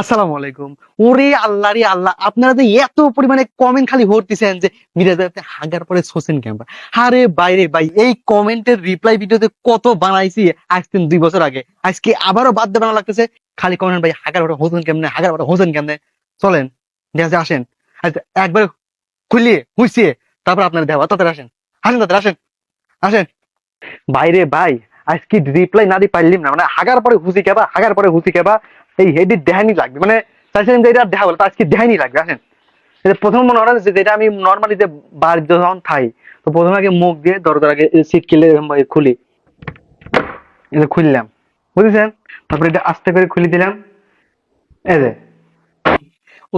আসসালামু আলাইকুম। ওরে আল্লাহ, রে আল্লাহ, আপনারা যে এত পরিমাণে কমেন্ট খালি ভরতেছেন যে মিরাজ আপনি হাগার পরে সোসেন ক্যাম্পা আরে বাইরে ভাই, এই কমেন্টের রিপ্লাই ভিডিওতে কত বানাইছি আজ তিন দুই বছর আগে। আজকে আবারও বাদ দিয়ে বানানো লাগতেছে। খালি কমেন্ট ভাই, হাগার পরে হোসেন কেমনে, হাগার পরে হোসেন কেমনে? চলেন ঠিক আছে আসেন। একবার খুলিয়ে হুইসিয়ে তারপর আপনার দেওয়া, তাড়াতাড়ি আসেন। আসেন, তাড়াতাড়ি আসেন। আসেন। বাইরে ভাই, আজকে রিপ্লাই না দিয়ে পারলিম না মানে হাগার পরে হুসি কেবা হাগার পরে হুসি কেবা এই হেডি দেহানি লাগবে। মানে চাইছিলেন যে এটা দেখা বলে আজকে দেহানি লাগবে, আসেন। প্রথম মনে হয় যে যেটা আমি নর্মালি যে বাড়ি যখন খাই তো প্রথমে আগে মুখ দিয়ে দরজার আগে সিট কিলে খুলি। যে খুললাম। বুঝেছেন? তারপরে এটা আস্তে করে খুলে দিলাম। এই যে।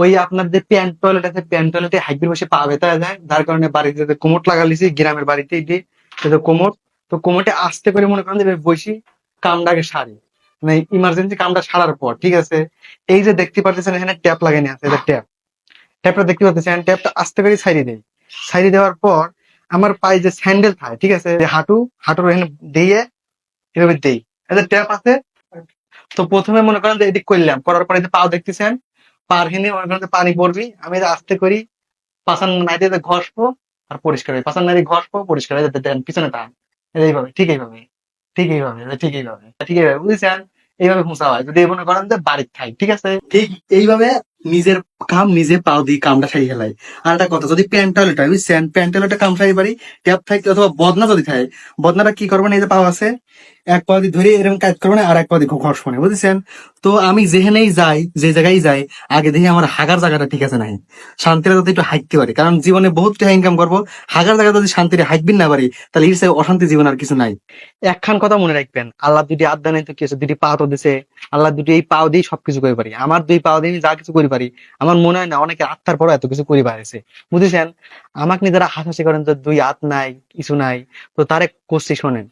ওই আপনার যে প্যান্ট টয়লেট আছে প্যান্ট টয়লেটে হাইব্রিড বসে পা ব্যথা যায়, যার কারণে বাড়িতে যে কোমট লাগালিছি গ্রামের বাড়িতে এটি এটা কোমট, তো কোমটে আস্তে করে মনে করেন বসি কামটাকে সারি। মানে ইমার্জেন্সি কামটা সারার পর, ঠিক আছে? এই যে দেখতে পাচ্ছেন এখানে ট্যাপ লাগানো আছে এটা ট্যাপ ট্যাপটা দেখতে পাচ্ছেন ট্যাপটা আস্তে করে সাইডে দেই সাইডে দেওয়ার পর আমার পায়ে যে স্যান্ডেল থাকে, ঠিক আছে? হাঁটু, হাঁটুর এখানে দিয়ে এভাবে দেই। এটা ট্যাপ আছে, তো প্রথমে মনে করেন যে এদিক করলাম, করার পরে পাও দেখতেছেন, পার হিনে মনে করেন পানি পড়বি, আমি এটা আস্তে করি পাশান নাইতে ঘষবো আর পরিষ্কার হয় পাশান নাইতে ঘষবো, পরিষ্কার হয়ে যেতে দেন, পিছনে টান। এইভাবে, ঠিক এইভাবে। ঠিক এইভাবে ঠিক এইভাবে ঠিক এইভাবে বুঝেছেন? এইভাবে খুঁচা হয়। যদি মনে করেন যে বাড়ির থাই ঠিক আছে? ঠিক এইভাবে নিজের কাম নিজে পাও দিয়ে কামটা সারি খেলাই আর একটা কথা, যদি প্যান্ট টয়লেট হয় বুঝছেন প্যান্ট টয়লেটে কাম সারি পারি ট্যাপ থাকে অথবা বদনা যদি থাকে বদনাটা কি করবেন এই যে পাও আছে? এক পা দিয়ে ধরে এরকম কাজ করবেন আর এক পা দিয়ে ঘর্ষণে বুঝেছেন? তো আমি যেখানেই যাই, যে জায়গায় যাই, আগে দেখি আমার হাগার জায়গাটা ঠিক আছে নাই। শান্তিতে যাতে একটু হাঁটতে পারি কারণ জীবনে বহুত টাকা ইনকাম করব, হাগার জায়গা যদি শান্তিতে হাঁটবিন না পারি তাহলে এর চেয়ে অশান্তি জীবন আর কিছু নাই। একখান কথা মনে রাখবেন, আল্লাহ দুটি আড্ডা নেই তো কি আছে দুটি পা তো দিছে, আল্লাহ দুটি এই পাও দিয়ে সবকিছু করে পারি, আমার দুই পাও দিয়ে যা কিছু করে পারি, আমার মনে হয় না, অনেকে আত্মার পরও এত কিছু করে পারেছে বুঝেছেন? আমাকে নিয়ে যারা হাসাহাসি করেন যে দুই হাত নাই, কিছু নাই, তো তার কোশ্চি শোনেন,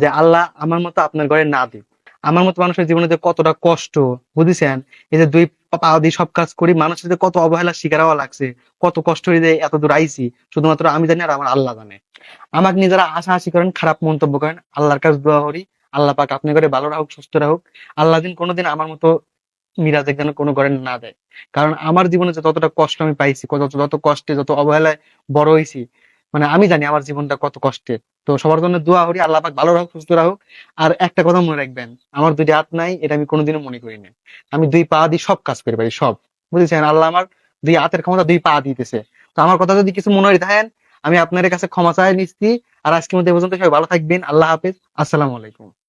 যে আল্লাহ আমার মতো আপনার ঘরে না দিক। আমার মতো মানুষের জীবনে যে কতটা কষ্ট, বুঝেছেন? এই যে দুই পা দিয়ে সব কাজ করি, মানুষের যে কত অবহেলার শিকার হওয়া লাগছে, কত কষ্ট হয়ে যে এত দূর আইছি, শুধুমাত্র আমি জানি আর আমার আল্লাহ জানে। আমাকে নিয়ে যারা হাসাহাসি করেন, খারাপ মন্তব্য করেন, আল্লাহর কাছে দোয়া করি, আল্লাহ পাক আপনি করে ভালো রাখুক, সুস্থ রাখুক। আল্লাহ দিন কোনোদিন আমার মতো মিরাজের যেন কোনো ঘরে না দেয় কারণ আমার জীবনে যে ততটা কষ্ট আমি পাইছি যত কষ্টে, যত অবহেলায় বড় হয়েছি মানে আমি জানি আমার জীবনটা কত কষ্টের তো সবার জন্য দোয়া করি, আল্লাহ পাক ভালো রাখুক, সুস্থ রাখুক। আর একটা কথা মনে রাখবেন, আমার দুইটা হাত নাই, এটা আমি কোনোদিনও মনে করি না আমি দুই পা দিয়ে সব কাজ করে পারি, সব। বুঝেছেন? আল্লাহ আমার দুই হাতের ক্ষমতা দুই পা দিতেছে। তো আমার কথা যদি কিছু মনে থাকেন, আমি আপনার কাছে ক্ষমা চাই নিচ্ছি। আর আজকের মধ্যে পর্যন্ত সবাই ভালো থাকবেন। আল্লাহ হাফেজ। আসসালামু আলাইকুম।